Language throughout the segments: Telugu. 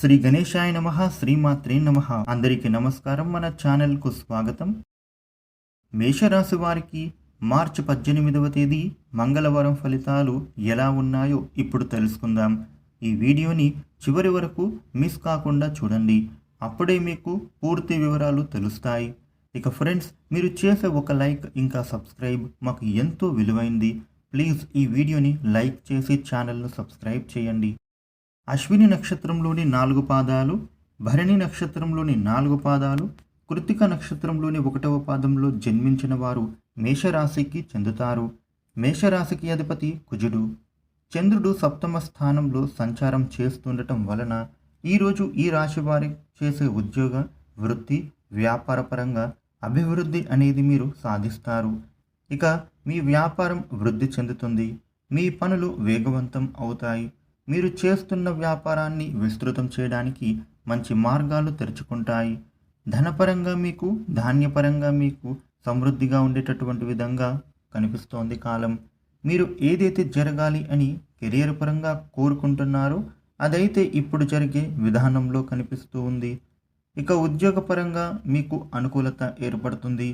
శ్రీ గణేశాయ నమ శ్రీమాత్రే నమ. అందరికీ నమస్కారం. మన ఛానల్కు స్వాగతం. మేషరాశి వారికి మార్చి పద్దెనిమిదవ తేదీ మంగళవారం ఫలితాలు ఎలా ఉన్నాయో ఇప్పుడు తెలుసుకుందాం. ఈ వీడియోని చివరి వరకు మిస్ కాకుండా చూడండి. అప్పుడే మీకు పూర్తి వివరాలు తెలుస్తాయి. ఇక ఫ్రెండ్స్ మీరు చేసే ఒక లైక్ ఇంకా సబ్స్క్రైబ్ మాకు ఎంతో విలువైంది. ప్లీజ్ ఈ వీడియోని లైక్ చేసి ఛానల్ను సబ్స్క్రైబ్ చేయండి. అశ్విని నక్షత్రంలోని నాలుగు పాదాలు భరణి నక్షత్రంలోని నాలుగు పాదాలు కృతిక నక్షత్రంలోని ఒకటవ పాదంలో జన్మించిన వారు మేషరాశికి చెందుతారు. మేషరాశికి అధిపతి కుజుడు. చంద్రుడు సప్తమ స్థానంలో సంచారం చేస్తుండటం వలన ఈరోజు ఈ రాశి వారి చేసే ఉద్యోగ వృత్తి వ్యాపారపరంగా అభివృద్ధి అనేది మీరు సాధిస్తారు. ఇక మీ వ్యాపారం వృద్ధి చెందుతుంది. మీ పనులు వేగవంతం అవుతాయి. మీరు చేస్తున్న వ్యాపారాన్ని విస్తృతం చేయడానికి మంచి మార్గాలు తెరుచుకుంటాయి. ధనపరంగా మీకు ధాన్యపరంగా మీకు సమృద్ధిగా ఉండేటటువంటి విధంగా కనిపిస్తోంది కాలం. మీరు ఏదైతే జరగాలి అని కెరియర్ పరంగా కోరుకుంటున్నారో అదైతే ఇప్పుడు జరిగే విధానంలో కనిపిస్తూ ఉంది. ఇక ఉద్యోగపరంగా మీకు అనుకూలత ఏర్పడుతుంది.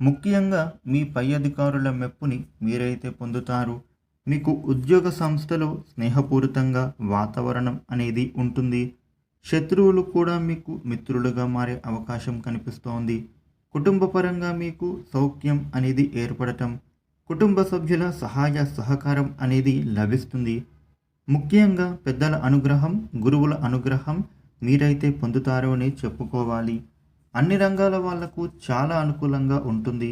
ముఖ్యంగా మీ పై అధికారుల మెప్పుని మీరైతే పొందుతారు. మీకు ఉద్యోగ సంస్థలో స్నేహపూరితంగా వాతావరణం అనేది ఉంటుంది. శత్రువులు కూడా మీకు మిత్రులుగా మారే అవకాశం కనిపిస్తోంది. కుటుంబపరంగా మీకు సౌఖ్యం అనేది ఏర్పడటం కుటుంబ సభ్యుల సహాయ సహకారం అనేది లభిస్తుంది. ముఖ్యంగా పెద్దల అనుగ్రహం గురువుల అనుగ్రహం మీరైతే పొందుతారో అని చెప్పుకోవాలి. అన్ని రంగాల వాళ్ళకు చాలా అనుకూలంగా ఉంటుంది.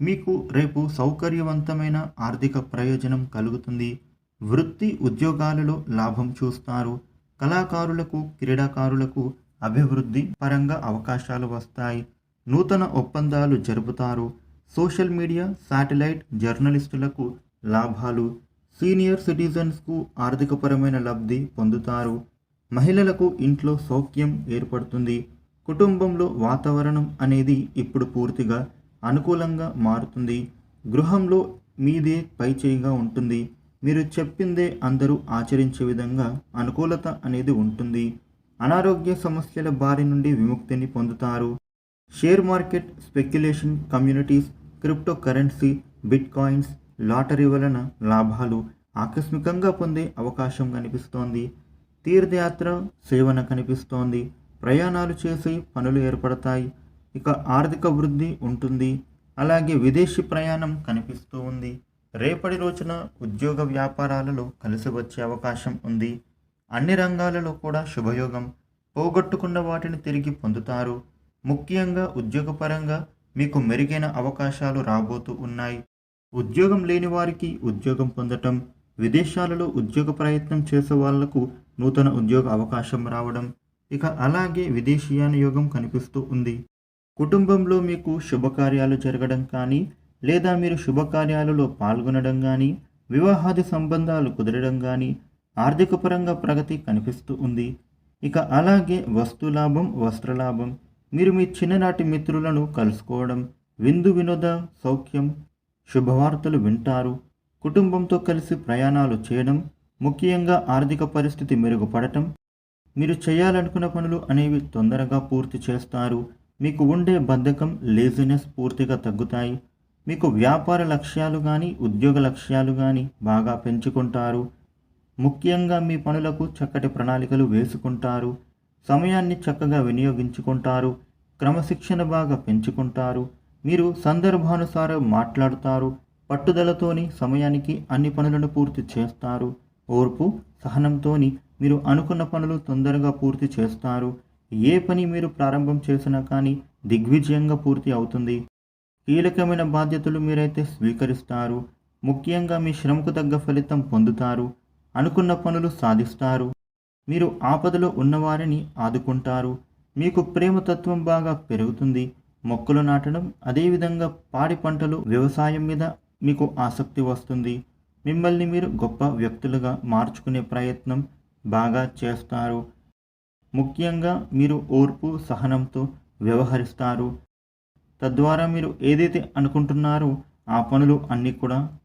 మీకు రేపు సౌకర్యవంతమైన ఆర్థిక ప్రయోజనం కలుగుతుంది. వృత్తి ఉద్యోగాలలో లాభం చూస్తారు. కళాకారులకు క్రీడాకారులకు అభివృద్ధి పరంగా అవకాశాలు వస్తాయి. నూతన ఒప్పందాలు జరుపుతారు. సోషల్ మీడియా శాటిలైట్ జర్నలిస్టులకు లాభాలు. సీనియర్ సిటిజన్స్కు ఆర్థికపరమైన లబ్ధి పొందుతారు. మహిళలకు ఇంట్లో సౌఖ్యం ఏర్పడుతుంది. కుటుంబంలో వాతావరణం అనేది ఇప్పుడు పూర్తిగా అనుకూలంగా మారుతుంది. గృహంలో మీదే పైచేయిగా ఉంటుంది. మీరు చెప్పిందే అందరూ ఆచరించే విధంగా అనుకూలత అనేది ఉంటుంది. అనారోగ్య సమస్యల బారి నుండి విముక్తిని పొందుతారు. Share market speculation communities crypto currency bitcoins lottery వలన లాభాలు ఆకస్మికంగా పొందే అవకాశం కనిపిస్తోంది. తీర్థయాత్ర సేవన కనిపిస్తోంది. ప్రయాణాలు చేసి పనులు ఏర్పడతాయి. ఇక ఆర్థిక వృద్ధి ఉంటుంది. అలాగే విదేశీ ప్రయాణం కనిపిస్తూ ఉంది. రేపటి రోజున ఉద్యోగ వ్యాపారాలలో కలిసి వచ్చే అవకాశం ఉంది. అన్ని రంగాలలో కూడా శుభయోగం పోగొట్టుకున్న వాటిని తిరిగి పొందుతారు. ముఖ్యంగా ఉద్యోగపరంగా మీకు మెరుగైన అవకాశాలు రాబోతూ ఉన్నాయి. ఉద్యోగం లేని వారికి ఉద్యోగం పొందటం విదేశాలలో ఉద్యోగ ప్రయత్నం చేసే వాళ్ళకు నూతన ఉద్యోగ అవకాశం రావడం ఇక అలాగే విదేశీయాన యోగం కనిపిస్తూ ఉంది. కుటుంబంలో మీకు శుభకార్యాలు జరగడం కానీ లేదా మీరు శుభకార్యాలలో పాల్గొనడం కానీ వివాహాది సంబంధాలు కుదరడం కానీ ఆర్థికపరంగా ప్రగతి కనిపిస్తూ ఉంది. ఇక అలాగే వస్తులాభం వస్త్రలాభం మీరు మీ చిన్ననాటి మిత్రులను కలుసుకోవడం విందు వినోద సౌఖ్యం శుభవార్తలు వింటారు. కుటుంబంతో కలిసి ప్రయాణాలు చేయడం ముఖ్యంగా ఆర్థిక పరిస్థితి మెరుగుపడటం. మీరు చేయాలనుకున్న పనులు అనేవి తొందరగా పూర్తి చేస్తారు. మీకు ఉండే బద్ధకం లేజినెస్ పూర్తిగా తగ్గుతాయి. మీకు వ్యాపార లక్ష్యాలు కానీ ఉద్యోగ లక్ష్యాలు కానీ బాగా పెంచుకుంటారు. ముఖ్యంగా మీ పనులకు చక్కటి ప్రణాళికలు వేసుకుంటారు. సమయాన్ని చక్కగా వినియోగించుకుంటారు. క్రమశిక్షణ బాగా పెంచుకుంటారు. మీరు సందర్భానుసారం మాట్లాడుతారు. పట్టుదలతోని సమయానికి అన్ని పనులను పూర్తి చేస్తారు. ఓర్పు సహనంతోని మీరు అనుకున్న పనులు తొందరగా పూర్తి చేస్తారు. ఏ పని మీరు ప్రారంభం చేసినా కానీ దిగ్విజయంగా పూర్తి అవుతుంది. కీలకమైన బాధ్యతలు మీరైతే స్వీకరిస్తారు. ముఖ్యంగా మీ శ్రమకు తగ్గ ఫలితం పొందుతారు. అనుకున్న పనులు సాధిస్తారు. మీరు ఆపదలో ఉన్నవారిని ఆదుకుంటారు. మీకు ప్రేమతత్వం బాగా పెరుగుతుంది. మొక్కలు నాటడం అదేవిధంగా పాడి పంటలు వ్యవసాయం మీద మీకు ఆసక్తి వస్తుంది. మిమ్మల్ని మీరు గొప్ప వ్యక్తులుగా మార్చుకునే ప్రయత్నం బాగా చేస్తారు. ముఖ్యంగా మీరు ఓర్పు సహనంతో వ్యవహరిస్తారు. తద్వారా మీరు ఏదైతే అనుకుంటున్నారో ఆ పనులు అన్నీ కూడా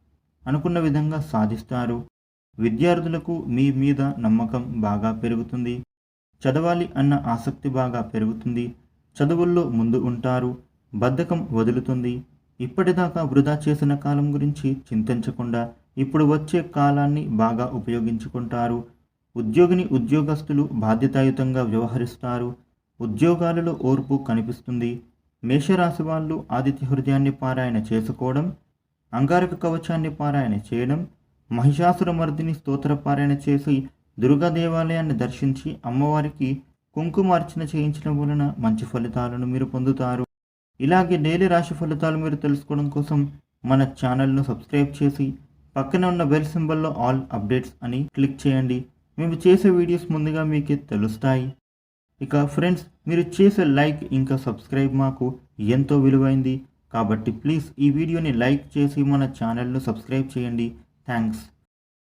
అనుకున్న విధంగా సాధిస్తారు. విద్యార్థులకు మీ మీద నమ్మకం బాగా పెరుగుతుంది. చదవాలి అన్న ఆసక్తి బాగా పెరుగుతుంది. చదువుల్లో ముందు ఉంటారు. బద్ధకం వదులుతుంది. ఇప్పటిదాకా వృధా చేసిన కాలం గురించి చింతించకుండా ఇప్పుడు వచ్చే కాలాన్ని బాగా ఉపయోగించుకుంటారు. ఉద్యోగిని ఉద్యోగస్తులు బాధ్యతాయుతంగా వ్యవహరిస్తారు. ఉద్యోగాలలో ఓర్పు కనిపిస్తుంది. మేషరాశి వాళ్ళు ఆదిత్య హృదయాన్ని పారాయణ చేసుకోవడం అంగారక కవచాన్ని పారాయణ చేయడం మహిషాసురమర్దిని స్తోత్ర పారాయణ చేసి దుర్గా దేవాలయాన్ని దర్శించి అమ్మవారికి కుంకుమార్చన చేయించడం వలన మంచి ఫలితాలను మీరు పొందుతారు. ఇలాగే డైలీ రాశి ఫలితాలు మీరు తెలుసుకోవడం కోసం మన ఛానల్ను సబ్స్క్రైబ్ చేసి పక్కన ఉన్న బెల్ సింబల్లో ఆల్ అప్డేట్స్ అని క్లిక్ చేయండి. మేము చేసే వీడియోస్ ముందుగా మీకు తెలుస్తాయి. ఇక ఫ్రెండ్స్ మీరు చేసే లైక్ ఇంకా సబ్స్క్రైబ్ మాకు ఎంతో విలువైంది. కాబట్టి ప్లీజ్ ఈ వీడియోని లైక్ చేసి మన ఛానల్ను సబ్స్క్రైబ్ చేయండి. థ్యాంక్స్.